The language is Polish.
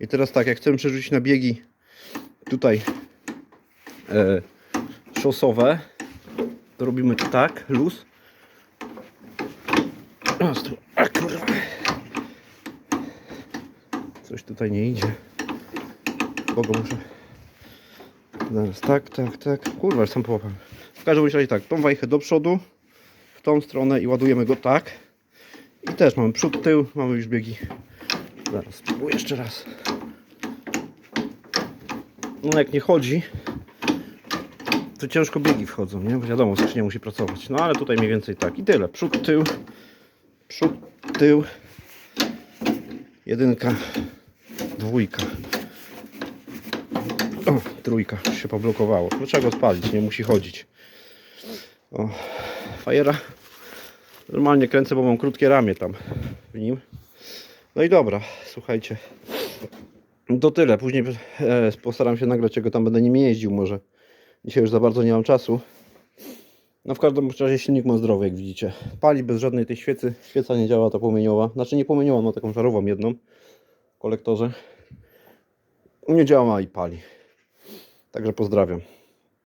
I teraz tak, jak chcemy przerzucić na biegi tutaj e, szosowe, to robimy tak, luz. Coś tutaj nie idzie. Bogo muszę. Zaraz, tak, tak, tak. Kurwa, już sam połapałem. W każdym razie tak, tą wajchę do przodu, w tą stronę i ładujemy go tak. I też mamy przód, tył, mamy już biegi. Zaraz, spróbuję jeszcze raz. No jak nie chodzi, to ciężko biegi wchodzą, nie? Bo wiadomo, skrzynia musi pracować. No ale tutaj mniej więcej tak. I tyle. Przód, tył, przód, tył, jedynka, dwójka. O, trójka się poblokowało. No trzeba go spalić, nie musi chodzić. O, fajera. Normalnie kręcę, bo mam krótkie ramię tam w nim. No i dobra, słuchajcie. To tyle. Później e, postaram się nagrać, czego tam będę nimi jeździł może. Dzisiaj już za bardzo nie mam czasu. No w każdym razie silnik ma zdrowy, jak widzicie. Pali bez żadnej tej świecy. Świeca nie działa, ta płomieniowa. Znaczy nie płomieniowa, ma taką żarową jedną w kolektorze. Nie działa i pali. Także pozdrawiam.